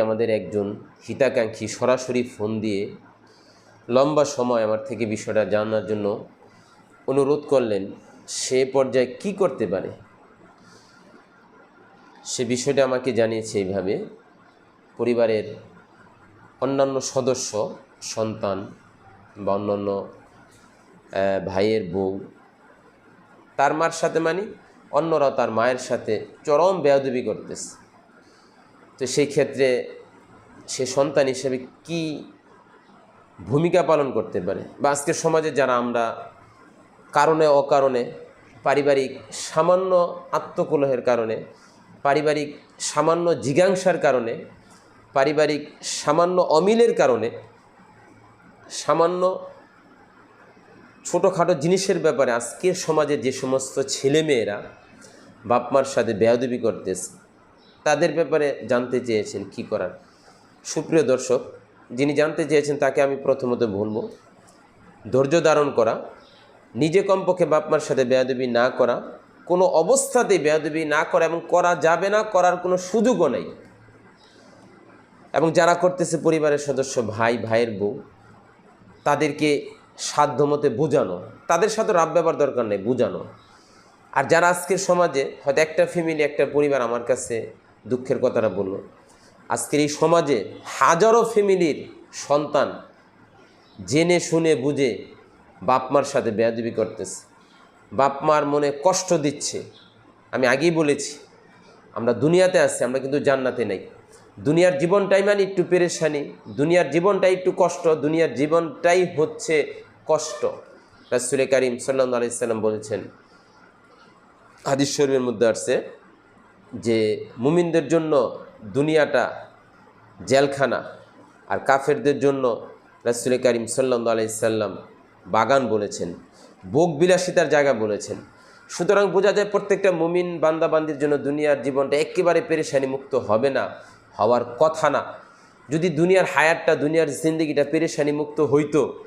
আমাদের একজন হিতাকাঙ্ক্ষী সরাসরি ফোন দিয়ে লম্বা সময় আমার থেকে বিষয়টা জানার জন্য অনুরোধ করলেন, সে পর্যায়ে কি করতে পারে? সে বিষয়টা আমাকে জানিয়েছে এইভাবে। পরিবারের অন্যান্য সদস্য, সন্তান বা অন্যান্য ভাইয়ের বউ, তার মার সাথে মানে অন্যরা তার মায়ের সাথে চরম বেয়াদবি করতেছে। তো সেই ক্ষেত্রে সে সন্তান হিসেবে কি ভূমিকা পালন করতে পারে? বা আজকের সমাজে যারা আমরা কারণে অকারণে, পারিবারিক সামান্য আত্মকলহের কারণে, পারিবারিক সামান্য জিজ্ঞাসার কারণে, পারিবারিক সামান্য অমিলের কারণে, সামান্য ছোটোখাটো জিনিসের ব্যাপারে আজকের সমাজে যে সমস্ত ছেলেমেয়েরা বাপমার সাথে বেয়াদবি করতেছে তাদের ব্যাপারে জানতে চেয়েছেন কি করার? সুপ্রিয় দর্শক, যিনি জানতে চেয়েছেন তাকে আমি প্রথমত বলব, ধৈর্য ধারণ করা, নিজে কমপক্ষে বাপমার সাথে বেয়াদবি না করা, কোনো অবস্থাতেই বেয়াদবি না করা এবং করা যাবে না, করার কোনো সুযোগও নেই। এবং যারা করতেছে পরিবারের সদস্য, ভাই, ভাইয়ের বউ, তাদেরকে সাধ্যমতে বোঝানো, তাদের সাথে রাব ব্যবহার দরকার নেই, বোঝানো। আর যারা আজকের সমাজে, হয়তো একটা ফ্যামিলি একটা পরিবার আমার কাছে দুঃখের কথাটা বলল। আজকের এই সমাজে হাজারো ফ্যামিলির সন্তান জেনে শুনে বুঝে বাপমার সাথে বেয়াদবি করতেছে। বাপমার মনে কষ্ট দিচ্ছে। আমি আগেই বলেছি, আমরা দুনিয়াতে আছি, আমরা কিন্তু জান্নাতে নেই। দুনিয়ার জীবনটাই মানে একটু পেরেশানি, দুনিয়ার জীবনটাই একটু কষ্ট, দুনিয়ার জীবনটাই হচ্ছে কষ্ট। রাসুল করিম সাল্লা আলাইসাল্লাম বলেছেন, হাদিস শরীফের মধ্যে আসছে যে মুমিনদের জন্য দুনিয়াটা জেলখানা আর কাফেরদের জন্য রাসুল করিম সাল্লা আলাইসাল্লাম বাগান বলেছেন, ভোগ বিলাসিতার জায়গা বলেছেন। সুতরাং বোঝা যায় প্রত্যেকটা মুমিন বান্দাবান্দির জন্য দুনিয়ার জীবনটা একেবারে পেরেশানি মুক্ত হবে না, হওয়ার কথা না। যদি দুনিয়ার হায়ারটা দুনিয়ার জিন্দগিটা পেরেশানি মুক্ত হইতো,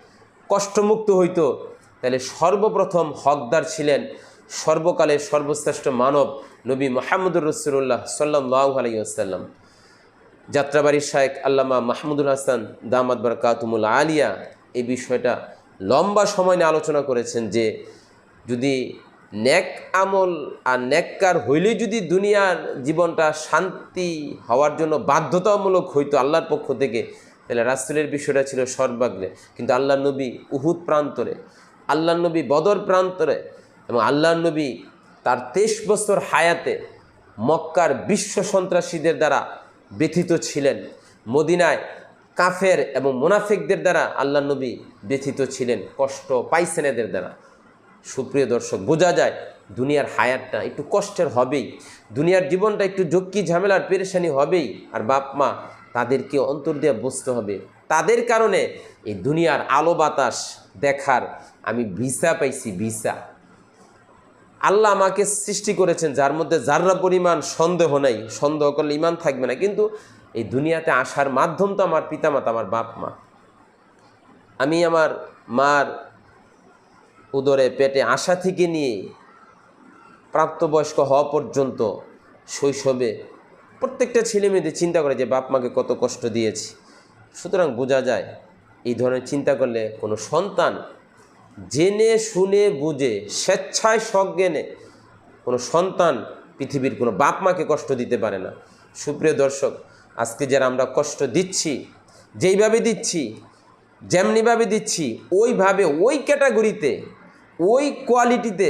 কষ্টমুক্ত হইতো, তাহলে সর্বপ্রথম হকদার ছিলেন সর্বকালের সর্বশ্রেষ্ঠ মানব নবী মোহাম্মদুর রসুল্লাহ সাল্লাহ আলাইসাল্লাম যাত্রাবাড়ির শায়েক আল্লামা মাহমুদুল হাসান দামাদ বরকাতুমুল আলিয়া এই বিষয়টা লম্বা সময় নিয়ে আলোচনা করেছেন যে যদি ন্যাক আমল আর ন্যাক্কার হইলে যদি দুনিয়ার জীবনটা শান্তি হওয়ার জন্য বাধ্যতামূলক হইতো আল্লাহর পক্ষ থেকে, তাহলে রাসুলের বিষয়টা ছিল সর্বাগ্রে। কিন্তু আল্লাহ নবী উহুদ প্রান্তরে আল্লাহ নবী বদর প্রান্তরে এবং আল্লাহ নবী তার তেইশ বছর হায়াতে মক্কার বিশ্ব সন্ত্রাসীদের দ্বারা ব্যথিত ছিলেন। মদিনায় কাফের এবং মোনাফিকদের দ্বারা আল্লাহ নবী ব্যথিত ছিলেন। কষ্ট পাইছেন এদের দ্বারা। সুপ্রিয় দর্শক, বোঝা যায় দুনিয়ার হায়াতটা একটু কষ্টের হবেই। দুনিয়ার জীবনটা একটু ঝক্কি ঝামেলার পেরেশানি হবেই। আর বাপ মা তাদেরকে অন্তর দিয়ে বুঝতে হবে। তাদের কারণে এই দুনিয়ার আলো বাতাস দেখার আমি ভিসা পাইছি, ভিসা। আল্লাহ আমাকে সৃষ্টি করেছেন, যার মধ্যে যাররা পরিমাণ সন্দেহ নেই, সন্দেহ করলে ইমান থাকবে না। কিন্তু এই দুনিয়াতে আসার মাধ্যম তো আমার পিতামাতা, আমার বাপ মা। আমি আমার মার উদরে পেটে আসা থেকে নিয়ে প্রাপ্তবয়স্ক হওয়া পর্যন্ত শৈশবে প্রত্যেকটা ছেলে মেয়েদের চিন্তা করে যে বাপ মাকে কত কষ্ট দিয়েছি। সুতরাং বোঝা যায়, এই ধরনের চিন্তা করলে কোনো সন্তান জেনে, শুনে, বুঝে, স্বেচ্ছায় সজ্ঞানে কোনো সন্তান পৃথিবীর কোনো বাপ মাকে কষ্ট দিতে পারে না। সুপ্রিয় দর্শক, আজকে যারা আমরা কষ্ট দিচ্ছি, যেইভাবে দিচ্ছি, যেমনিভাবে দিচ্ছি, ওইভাবে ওই ক্যাটাগরিতে, ওই কোয়ালিটিতে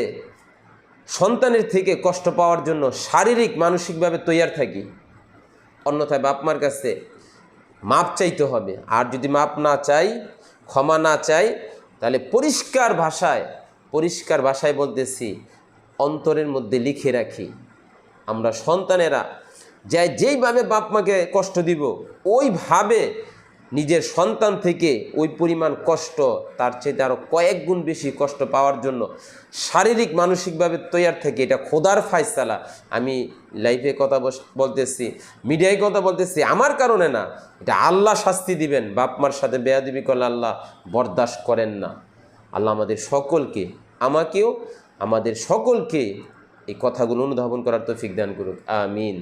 সন্তানের থেকে কষ্ট পাওয়ার জন্য শারীরিক, মানসিকভাবে তৈয়ার থাকি। অন্যথায় বাপ মার কাছে মাপ চাইতে হবে। আর যদি মাপ না চাই, ক্ষমা না চাই তাহলে পরিষ্কার ভাষায় পরিষ্কার ভাষায় বলতেছি, অন্তরের মধ্যে লিখে রাখি। আমরা সন্তানেরা যাই যেইভাবে বাপ মাকে কষ্ট দিব, ওইভাবে নিজের সন্তান থেকে ওই পরিমাণ কষ্ট, তার চেয়ে আরও কয়েক গুণ বেশি কষ্ট পাওয়ার জন্য শারীরিক, মানসিকভাবে তৈয়ার থেকে এটা খোদার ফায়সালা। আমি লাইফে কথা বলতেছি মিডিয়ায় কথা বলতেছি, আমার কারণে না, এটা আল্লাহ শাস্তি দিবেন বাপ মার সাথে বেয়াদিবি করলে আল্লাহ বরদাস্ত করেন না। আল্লাহ আমাদের সকলকে, আমাকেও, আমাদের সকলকে এই কথাগুলো অনুধাবন করার তৌফিক দান করুক, আমিন।